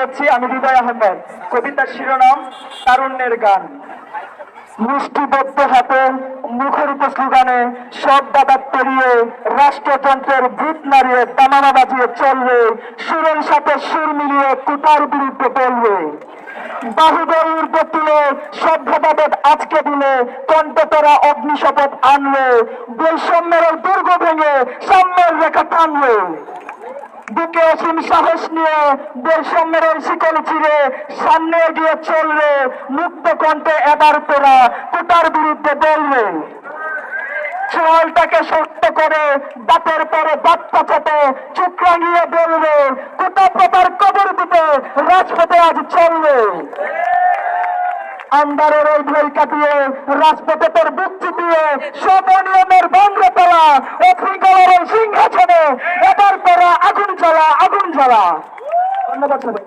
করছি আমি হৃদয় আহমেদ কবিতার শিরোনাম, তারুণ্যের গান। মুষ্টিবদ্ধ হাতে স্লোগানে, সব পেরিয়ে ভূত নাড়িয়ে দামানা বাজিয়ে চলবে, সুরের সাথে সুর মিলিয়ে কুতার বিরুদ্ধে বলবে। বাহুদর ঊর্ধ্বে তুলে সভ্যতাবোধ আজকে দিলে কণ্ঠতরা অগ্নিশপথ আনলে বৈষম্যের দুর্গ ভেঙে সাম্যের রেখা টানবে। বুকে অসীম সাহস নিয়ে বৈষম্যের শিকল চিরে সামনে এগিয়ে চলবে মুক্ত কণ্ঠে এবার তোরা কুটার বিরুদ্ধে বলবে চোয়ালটাকে শক্ত করে দাঁতের পরে দাঁত পাচাতে চুপ রাঙিয়ে বলবে কোথা প্রতার কবর দিতে রাজপথে আজ চলবে। আন্দারের ওই ভয় কাটিয়ে রাজপথে তোর বুক চিপিয়ে সব অনিয়মের ভঙ্গ তোলা ও শৃঙ্খলার ওই সিংহাসনে এবার তোরা আগুন জ্বালা আগুন জ্বালা। ধন্যবাদ সবাই